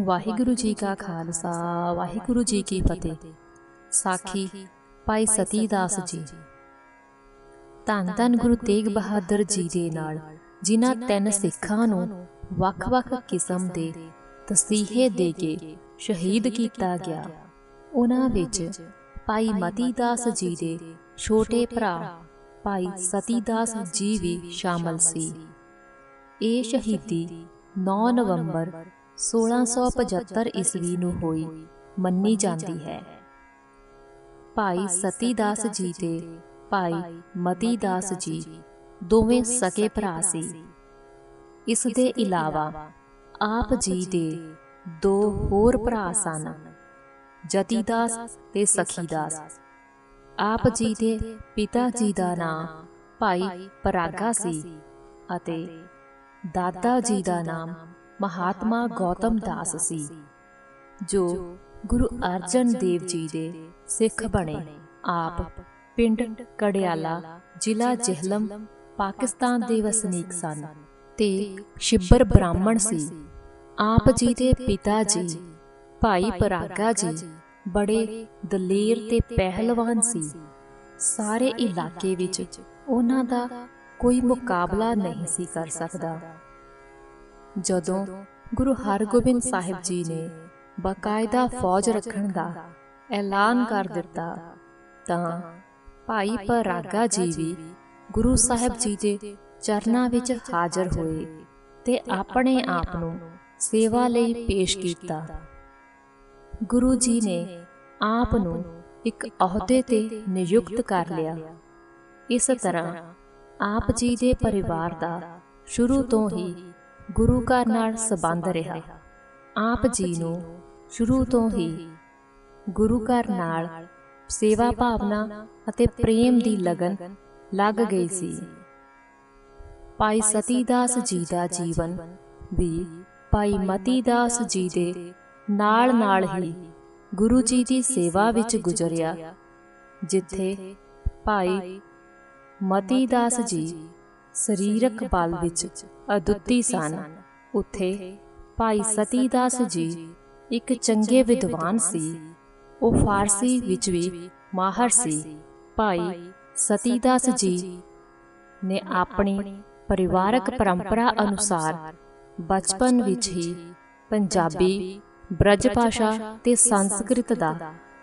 ਵਾਹਿਗੁਰੂ ਜੀ ਕਾ ਖਾਲਸਾ, ਵਾਹਿਗੁਰੂ ਜੀ ਕੀ ਫਤਿਹ। ਸਾਖੀ ਭਾਈ ਸਤੀ ਦਾਸ ਜੀ। ਧੰਨ ਧੰਨ ਗੁਰੂ ਤੇਗ ਬਹਾਦਰ ਜੀ ਦੇ ਨਾਲ, ਜਿਨ੍ਹਾਂ ਤਿੰਨ ਸਿੱਖਾਂ ਨੂੰ ਵੱਖ-ਵੱਖ ਕਿਸਮ ਦੇ ਤਸੀਹੇ ਦੇ ਕੇ ਸ਼ਹੀਦ ਕੀਤਾ ਗਿਆ। ਉਹਨਾਂ ਵਿੱਚ ਭਾਈ ਮਤੀ ਦਾਸ ਜੀ ਦੇ ਛੋਟੇ ਭਰਾ ਭਾਈ ਸਤੀ ਦਾਸ ਜੀ ਵੀ ਸ਼ਾਮਲ ਸੀ। ਇਹ ਸ਼ਹੀਦੀ 9 ਨਵੰਬਰ 1675 ਈਸਵੀ ਨੂੰ ਹੋਈ, ਮੰਨੀ ਜਾਂਦੀ ਹੈ। ਭਾਈ ਸਤੀ ਜੀ ਤੇ ਭਾਈ ਮਤੀ ਜੀ ਦੋਵੇਂ ਸਕੇ ਭਰਾ ਸੀ। ਇਸ ਦੇ ਇਲਾਵਾ ਆਪ ਜੀ ਦੇ ਦੋ ਹੋਰ ਭਰਾ ਸਨ, ਜਤੀਦਾਸ ਤੇ ਸਖੀ ਦਾਸ ਆਪ ਜੀ ਦੇ ਪਿਤਾ ਜੀ ਦਾ ਨਾਮ ਭਾਈ ਪਰਾਗਾ ਸੀ ਅਤੇ ਦਾਦਾ ਜੀ ਦਾ ਨਾਮ ਮਹਾਤਮਾ ਗੌਤਮ ਦਾਸ ਸੀ, ਜੋ ਗੁਰੂ ਅਰਜਨ ਦੇਵ ਜੀ ਦੇ ਸਿੱਖ ਬਣੇ। ਆਪ ਪਿੰਡ ਕੜਿਆਲਾ ਜ਼ਿਲ੍ਹਾ ਜਹਿਲਮ, ਪਾਕਿਸਤਾਨ ਦੇ ਵਸਨੀਕ ਸਨ ਤੇ ਸ਼ਿੱਬਰ ਬ੍ਰਾਹਮਣ ਸੀ। ਆਪ ਜੀ ਦੇ ਪਿਤਾ ਜੀ, ਭਾਈ ਪਰਾਗਾ ਜੀ ਬੜੇ ਦਲੇਰ ਤੇ ਪਹਿਲਵਾਨ ਸੀ। ਸਾਰੇ ਇਲਾਕੇ ਵਿੱਚ ਉਹਨਾਂ ਦਾ ਕੋਈ ਮੁਕਾਬਲਾ ਨਹੀਂ ਸੀ ਕਰ ਸਕਦਾ। ਜਦੋਂ ਗੁਰੂ ਹਰਗੋਬਿੰਦ ਸਾਹਿਬ ਜੀ ਨੇ ਬਕਾਇਦਾ ਫੌਜ ਰੱਖਣ ਦਾ ਐਲਾਨ ਕਰ ਦਿੱਤਾ ਤਾਂ ਭਾਈ ਪਰਾਗਾ ਜੀ ਵੀ ਗੁਰੂ ਸਾਹਿਬ ਜੀ ਦੇ ਚਰਨਾਂ ਵਿੱਚ ਹਾਜ਼ਰ ਹੋਏ ਤੇ ਆਪਣੇ ਆਪ ਨੂੰ ਸੇਵਾ ਲਈ ਪੇਸ਼ ਕੀਤਾ। ਗੁਰੂ ਜੀ ਨੇ ਆਪ ਨੂੰ ਇੱਕ ਅਹੁਦੇ ਤੇ ਨਿਯੁਕਤ ਕਰ ਲਿਆ। ਇਸ ਤਰ੍ਹਾਂ ਆਪ ਜੀ ਦੇ ਪਰਿਵਾਰ ਦਾ ਸ਼ੁਰੂ ਤੋਂ ਹੀ ਗੁਰੂ ਘਰ ਨਾਲ ਸੰਬੰਧ ਰਿਹਾ। ਆਪ ਜੀ ਨੂੰ ਸ਼ੁਰੂ ਤੋਂ ਹੀ ਗੁਰੂ ਘਰ ਨਾਲ ਸੇਵਾ ਭਾਵਨਾ ਅਤੇ ਪ੍ਰੇਮ ਦੀ ਲਗਨ ਲੱਗ ਗਈ ਸੀ। ਭਾਈ ਸਤੀ ਦਾਸ ਜੀ ਦਾ ਜੀਵਨ ਵੀ ਭਾਈ ਮਤੀ ਦਾਸ ਜੀ ਦੇ ਨਾਲ ਨਾਲ ਹੀ ਗੁਰੂ ਜੀ ਦੀ ਸੇਵਾ ਵਿੱਚ ਗੁਜ਼ਰਿਆ, ਜਿੱਥੇ ਭਾਈ ਮਤੀ ਦਾਸ ਜੀ ਸਰੀਰਕ ਬਲ ਵਿੱਚ ਅਦੁੱਤੀ ਸਨ। ਉੱਥੇ ਭਾਈ ਸਤੀ ਦਾਸ ਜੀ ਇੱਕ ਚੰਗੇ ਵਿਦਵਾਨ ਸੀ। ਉਹ ਫਾਰਸੀ ਵਿੱਚ ਵੀ ਮਾਹਰ ਸੀ। ਭਾਈ ਸਤੀ ਦਾਸ ਜੀ ਨੇ ਆਪਣੀ ਪਰਿਵਾਰਕ ਪਰੰਪਰਾ ਅਨੁਸਾਰ ਬਚਪਨ ਵਿੱਚ ਹੀ ਪੰਜਾਬੀ ਬ੍ਰਜ ਭਾਸ਼ਾ ਤੇ ਸੰਸਕ੍ਰਿਤ ਦਾ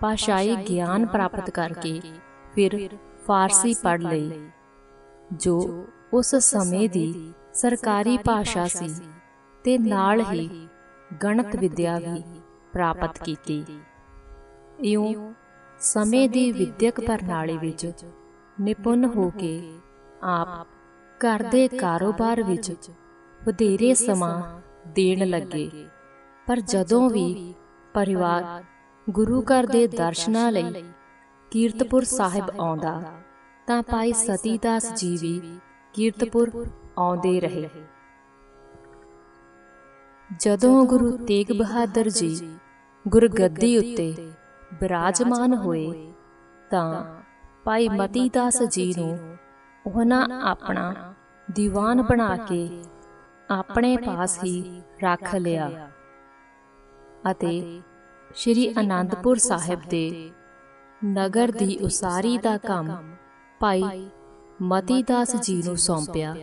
ਭਾਸ਼ਾਈ ਗਿਆਨ ਪ੍ਰਾਪਤ ਕਰਕੇ ਫਿਰ ਫਾਰਸੀ ਪੜ੍ਹ ਲਈ ਜੋ ਉਸ ਸਮੇਂ ਦੀ ਸਰਕਾਰੀ ਭਾਸ਼ਾ ਸੀ ਤੇ ਨਾਲ ਹੀ ਗਣਿਤ ਵਿਦਿਆ ਵੀ ਪ੍ਰਾਪਤ ਕੀਤੀ। ਇਉਂ ਸਮੇਂ ਦੀ ਵਿਦਿਅਕ ਪ੍ਰਣਾਲੀ ਵਿੱਚ ਨਿਪੁੰਨ ਹੋ ਕੇ ਆਪ ਘਰ ਦੇ ਕਾਰੋਬਾਰ ਵਿੱਚ ਵਧੇਰੇ ਸਮਾਂ ਦੇਣ ਲੱਗੇ। ਪਰ ਜਦੋਂ ਵੀ ਪਰਿਵਾਰ ਗੁਰੂ ਘਰ ਦੇ ਦਰਸ਼ਨਾਂ ਲਈ ਕੀਰਤਪੁਰ ਸਾਹਿਬ ਆਉਂਦਾ ਤਾਂ ਭਾਈ ਸਤੀ ਦਾਸ ਜੀ ਵੀ ਕੀਰਤਪੁਰ ਆਉਂਦੇ ਰਹੇ। ਜਦੋਂ ਗੁਰੂ ਤੇਗ ਬਹਾਦਰ ਜੀ ਗੁਰਗੱਦੀ ਉੱਤੇ ਬਿਰਾਜਮਾਨ ਹੋਏ ਤਾਂ ਭਾਈ ਮਤੀ ਦਾਸ ਜੀ ਨੂੰ ਉਹਨਾਂ ਆਪਣਾ ਦੀਵਾਨ ਬਣਾ ਕੇ ਆਪਣੇ ਪਾਸ ਹੀ ਰੱਖ ਲਿਆ। ਅਤੇ ਸ਼੍ਰੀ ਅਨੰਦਪੁਰ ਸਾਹਿਬ ਦੇ ਨਗਰ ਦੀ ਉਸਾਰੀ ਦਾ ਕੰਮ ਭਾਈ ਮਤੀ ਦਾਸ ਜੀ ਨੂੰ ਸੌਂਪਿਆ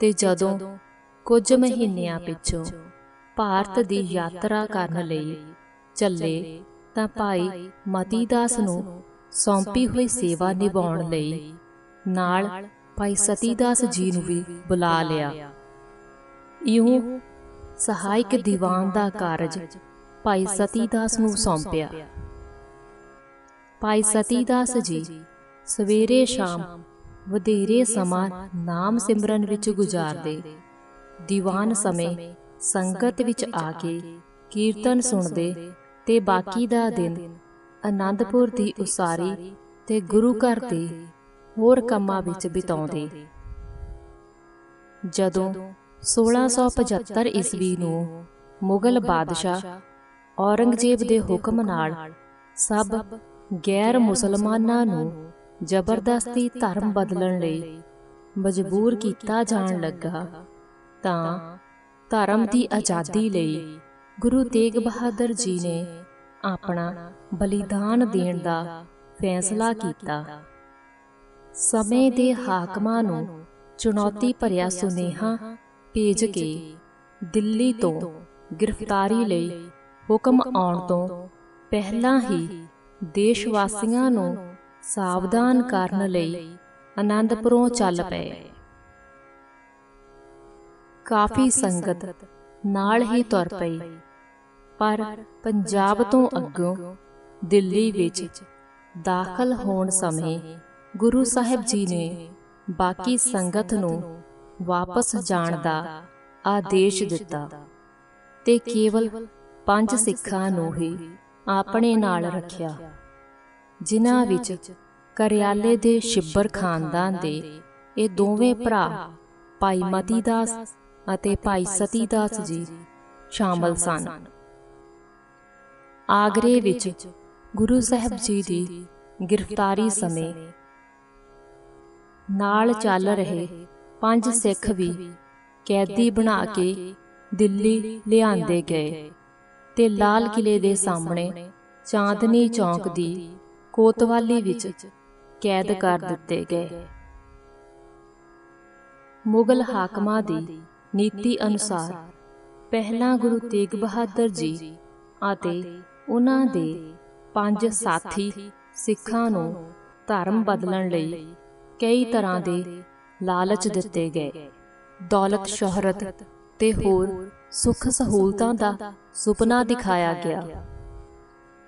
ਤੇ ਜਦੋਂ ਕੁਝ ਮਹੀਨਿਆਂ ਪਿੱਛੋਂ ਭਾਰਤ ਦੀ ਯਾਤਰਾ ਕਰਨ ਲਈ ਚੱਲੇ ਤਾਂ ਭਾਈ ਮਤੀ ਦਾਸ ਨੂੰ ਸੌਂਪੀ ਹੋਈ ਸੇਵਾ ਨਿਭਾਉਣ ਲਈ ਨਾਲ ਭਾਈ ਸਤੀ ਦਾਸ ਜੀ ਨੂੰ ਵੀ ਬੁਲਾ ਲਿਆ। ਇਉਂ ਸਹਾਇਕ ਦੀਵਾਨ ਦਾ ਕਾਰਜ ਭਾਈ ਸਤੀ ਦਾਸ ਨੂੰ ਸੌਂਪਿਆ। ਭਾਈ ਸਤੀ ਦਾਸ ਜੀ ਸਵੇਰੇ ਸ਼ਾਮ ਵਧੇਰੇ ਸਮਾਂ ਨਾਮ ਸਿਮਰਨ ਵਿੱਚ ਗੁਜ਼ਾਰਦੇ। ਦੀਵਾਨ ਸਮੇਂ ਸੰਗਤ ਵਿੱਚ ਆ ਕੇ ਕੀਰਤਨ ਸੁਣਦੇ ਤੇ ਬਾਕੀ ਦਾ ਦਿਨ ਆਨੰਦਪੁਰ ਦੀ ਉਸਾਰੀ ਤੇ ਗੁਰੂ ਘਰ ਦੇ ਹੋਰ ਕੰਮਾਂ ਵਿੱਚ ਬਿਤਾਉਂਦੇ। ਜਦੋਂ 1675 ਈਸਵੀ ਨੂੰ ਮੁਗਲ ਬਾਦਸ਼ਾਹ ਔਰੰਗਜ਼ੇਬ ਦੇ ਹੁਕਮ ਨਾਲ ਸਭ ਗੈਰ ਮੁਸਲਮਾਨਾਂ ਨੂੰ ਜ਼ਬਰਦਸਤੀ ਧਰਮ ਬਦਲਣ ਲਈ ਮਜਬੂਰ ਕੀਤਾ ਜਾਣ ਲੱਗਾ ਤਾਂ ਧਰਮ ਦੀ ਆਜ਼ਾਦੀ ਲਈ ਗੁਰੂ ਤੇਗ ਬਹਾਦਰ ਜੀ ਨੇ ਆਪਣਾ ਬਲੀਦਾਨ ਦੇਣ ਦਾ ਫੈਸਲਾ ਕੀਤਾ। ਸਮੇਂ ਦੇ ਹਾਕਮਾਂ ਨੂੰ ਚੁਣੌਤੀ ਭਰਿਆ ਸੁਨੇਹਾ ਭੇਜ ਕੇ ਦਿੱਲੀ ਤੋਂ ਗ੍ਰਿਫਤਾਰੀ ਲਈ ਹੁਕਮ ਆਉਣ ਤੋਂ ਪਹਿਲਾਂ ਹੀ ਦੇਸ਼ ਵਾਸੀਆਂ ਨੂੰ ਸਾਵਧਾਨ ਕਰਨ ਲਈ ਆਨੰਦਪੁਰੋਂ ਚੱਲ ਪਏ। ਕਾਫੀ ਸੰਗਤ ਨਾਲ ਹੀ ਤੁਰ ਪਈ, ਪਰ ਪੰਜਾਬ ਤੋਂ ਅੱਗੋਂ ਦਿੱਲੀ ਵਿੱਚ ਦਾਖਲ ਹੋਣ ਸਮੇਂ ਗੁਰੂ ਸਾਹਿਬ ਜੀ ਨੇ ਬਾਕੀ ਸੰਗਤ ਨੂੰ ਵਾਪਸ ਜਾਣ ਦਾ ਆਦੇਸ਼ ਦਿੱਤਾ ਤੇ ਕੇਵਲ ਪੰਜ ਸਿੱਖਾਂ ਨੂੰ ਹੀ ਆਪਣੇ ਨਾਲ ਰੱਖਿਆ। ਜਿਨ੍ਹਾਂ ਵਿੱਚ ਕਰਿਆਲੇ ਦੇ ਸ਼ਿੱਬਰ ਖਾਨਦਾਨ ਦੇ ਇਹ ਦੋਵੇਂ ਭਰਾ, ਭਾਈ ਮਤੀ ਦਾਸ ਅਤੇ ਭਾਈ ਸਤੀ ਦਾਸ ਜੀ ਸ਼ਾਮਲ ਸਨ। ਆਗਰੇ ਵਿੱਚ ਗੁਰੂ ਸਾਹਿਬ ਜੀ ਦੀ ਗ੍ਰਿਫਤਾਰੀ ਸਮੇਂ ਨਾਲ ਚੱਲ ਰਹੇ ਪੰਜ ਸਿੱਖ ਵੀ ਕੈਦੀ ਬਣਾ ਕੇ ਦਿੱਲੀ ਲਿਆਂਦੇ ਗਏ ਤੇ ਲਾਲ ਕਿਲੇ ਦੇ ਸਾਹਮਣੇ ਚਾਂਦਨੀ ਚੌਂਕ ਦੀ ਕੋਤਵਾਲੀ ਵਿੱਚ ਕੈਦ ਕਰ ਦਿੱਤੇ ਗਏ। ਮੁਗਲ ਹਾਕਮਾਂ ਦੀ ਨੀਤੀ ਅਨੁਸਾਰ ਪਹਿਲਾਂ ਗੁਰੂ ਤੇਗ ਬਹਾਦਰ ਜੀ ਅਤੇ ਉਹਨਾਂ ਦੇ ਪੰਜ ਸਾਥੀ ਸਿੱਖਾਂ ਨੂੰ ਧਰਮ ਬਦਲਣ ਲਈ ਕਈ ਤਰ੍ਹਾਂ ਦੇ ਲਾਲਚ ਦਿੱਤੇ ਗਏ। ਦੌਲਤ, ਸ਼ੋਹਰਤ ਤੇ ਹੋਰ ਸੁੱਖ ਸਹੂਲਤਾਂ ਦਾ ਸੁਪਨਾ ਦਿਖਾਇਆ ਗਿਆ।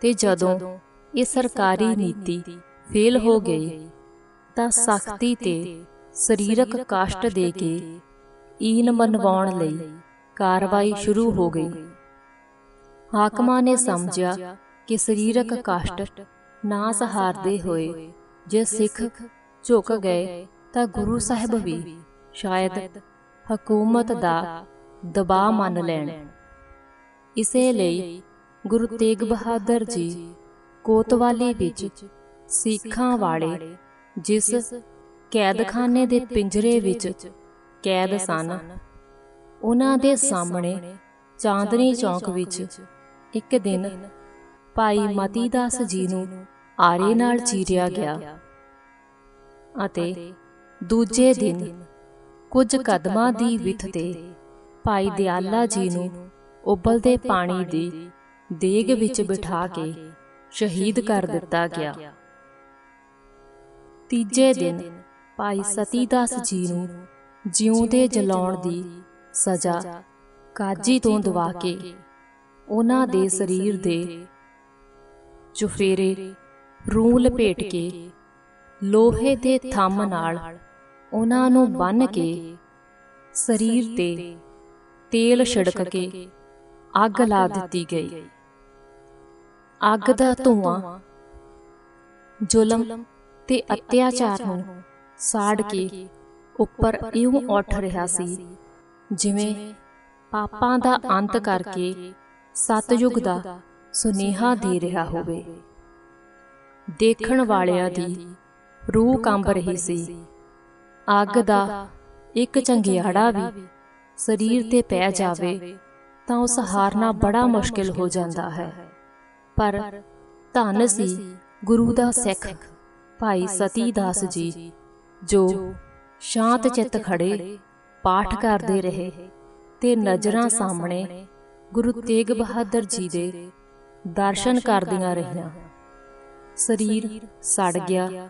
ਤੇ ਜਦੋਂ ਇਹ ਸਰਕਾਰੀ ਨੀਤੀ ਫੇਲ ਹੋ ਗਈ, ਤਾਂ ਸਖਤੀ ਤੇ ਸਰੀਰਕ ਕਾਸ਼ਟ ਦੇ ਕੇ ਈਨ ਮਨਵਾਉਣ ਲਈ ਕਾਰਵਾਈ ਸ਼ੁਰੂ ਹੋ ਗਈ। ਹਾਕਮਾਂ ਨੇ ਸਮਝਿਆ ਕਿ ਸਰੀਰਕ ਕਸ਼ਟ ਨਾ ਸਹਾਰਦੇ ਹੋਏ ਜੇ ਸਿੱਖ ਝੁਕ ਗਏ, ਤਾਂ ਗੁਰੂ ਸਾਹਿਬ ਵੀ ਸ਼ਾਇਦ ਹਕੂਮਤ ਦਾ ਦਬਾਅ ਮੰਨ ਲੈਣ। ਇਸੇ ਲਈ ਗੁਰੂ ਤੇਗ ਬਹਾਦਰ ਜੀ ਕੋਤਵਾਲੀ ਵਿੱਚ ਸਿੱਖਾਂ ਵਾਲੇ, ਜਿਸ ਕੈਦਖਾਨੇ ਦੇ ਪਿੰਜਰੇ ਵਿੱਚ ਕੈਦ ਸਨ। ਉਹਨਾਂ ਦੇ ਸਾਹਮਣੇ ਚਾਂਦਨੀ ਚੌਕ ਵਿੱਚ ਇੱਕ ਦਿਨ ਭਾਈ ਮਤੀ ਜੀ ਨੂੰ ਆਰੇ ਨਾਲ ਚੀਰਿਆ ਗਿਆ ਅਤੇ ਦੂਜੇ ਦਿਨ ਕੁਝ ਕਦਮਾਂ ਦੀ ਵਿੱਥ ਤੇ ਭਾਈ ਦਿਆਲਾ ਜੀ ਨੂੰ ਉਬਲਦੇ ਪਾਣੀ ਦੀ ਦੇਗ ਵਿੱਚ ਬਿਠਾ ਕੇ ਸ਼ਹੀਦ ਕਰ ਦਿੱਤਾ ਗਿਆ। ਤੀਜੇ ਦਿਨ ਭਾਈ ਸਤੀਦਾਸ ਜੀ ਨੂੰ ਜਿਉਂਦੇ ਜਲਾਉਣ ਦੀ ਸਜ਼ਾ ਕਾਜੀ ਤੋਂ ਦਵਾ ਕੇ ਉਹਨਾਂ ਦੇ ਸਰੀਰ ਦੇ ਚੁਫੇਰੇ ਰੂਹ ਲਪੇਟ ਕੇ ਲੋਹੇ ਦੇ ਥੰਮ ਨਾਲ ਉਹਨਾਂ ਨੂੰ ਬੰਨ ਕੇ ਸਰੀਰ ਤੇ ਤੇਲ ਛਿੜਕ ਕੇ ਅੱਗ ਲਾ ਦਿੱਤੀ ਗਈ। ਅੱਗ ਦਾ ਧੂਆਂ, ਜ਼ੁਲਮ ਤੇ ਅਤਿਆਚਾਰ ਨੂੰ ਸਾੜ ਕੇ ਉੱਪਰ ਇਉਂ ਉੱਠ ਰਿਹਾ ਸੀ, ਜਿਵੇਂ ਪਾਪਾਂ ਦਾ ਅੰਤ ਕਰਕੇ ਸਤਯੁਗ ਦਾ ਸੁਨੇਹਾ ਦੇ ਰਿਹਾ ਹੋਵੇ। ਦੇਖਣ ਵਾਲਿਆਂ ਦੀ ਰੂਹ ਕੰਬ ਰਹੀ ਸੀ। ਅੱਗ ਦਾ ਇੱਕ ਚੰਗਿਆੜਾ ਵੀ ਸਰੀਰ ਤੇ ਪੈ ਜਾਵੇ ਤਾਂ ਉਸ ਹਾਰਨਾ ਬੜਾ ਮੁਸ਼ਕਿਲ ਹੋ ਜਾਂਦਾ ਹੈ। ਪਰ ਧੰਨ ਸੀ ਗੁਰੂ ਦਾ ਸਿੱਖ ਭਾਈ ਸਤੀ ਦਾਸ ਜੀ ਜੋ ਸ਼ਾਂਤ ਚਿੱਤ ਖੜੇ ਪਾਠ ਕਰਦੇ ਰਹੇ ਤੇ ਨਜ਼ਰਾਂ ਸਾਹਮਣੇ ਗੁਰੂ ਤੇਗ ਬਹਾਦਰ ਜੀ ਦੇ ਦਰਸ਼ਨ ਕਰਦੀਆਂ ਰਹੀਆਂ। ਸਰੀਰ ਸੜ ਗਿਆ।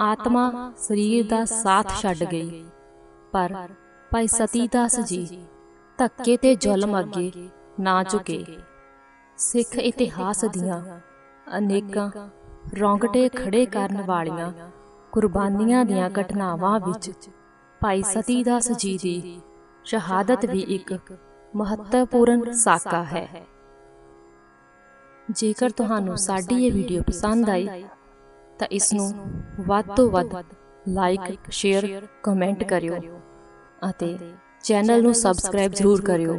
ਆਤਮਾ ਸਰੀਰ ਦਾ ਸਾਥ ਛੱਡ ਗਈ। ਪਰ ਭਾਈ ਸਤੀ ਦਾਸ ਜੀ ਧੱਕੇ ਤੇ ਜ਼ੁਲਮ ਅੱਗੇ ਨਾ ਝੁਕੇ। ਸਿੱਖ ਇਤਿਹਾਸ ਦੀਆਂ ਅਨੇਕਾਂ ਰੌਂਗਟੇ ਖੜੇ ਕਰਨ ਵਾਲੀਆਂ ਕੁਰਬਾਨੀਆਂ ਦੀਆਂ ਘਟਨਾਵਾਂ ਵਿੱਚ ਭਾਈ ਸਤੀ ਦਾਸ ਜੀ ਦੀ ਸ਼ਹਾਦਤ ਵੀ ਇੱਕ ਮਹੱਤਵਪੂਰਨ ਸਾਕਾ ਹੈ। ਜੇਕਰ ਤੁਹਾਨੂੰ ਸਾਡੀ ਇਹ ਵੀਡੀਓ ਪਸੰਦ ਆਈ, ਤਾਂ ਇਸ ਨੂੰ ਵੱਧ ਤੋਂ ਵੱਧ ਲਾਈਕ, ਸ਼ੇਅਰ, ਕਮੈਂਟ ਕਰਿਓ ਅਤੇ ਚੈਨਲ ਨੂੰ ਸਬਸਕ੍ਰਾਈਬ ਜ਼ਰੂਰ ਕਰਿਓ।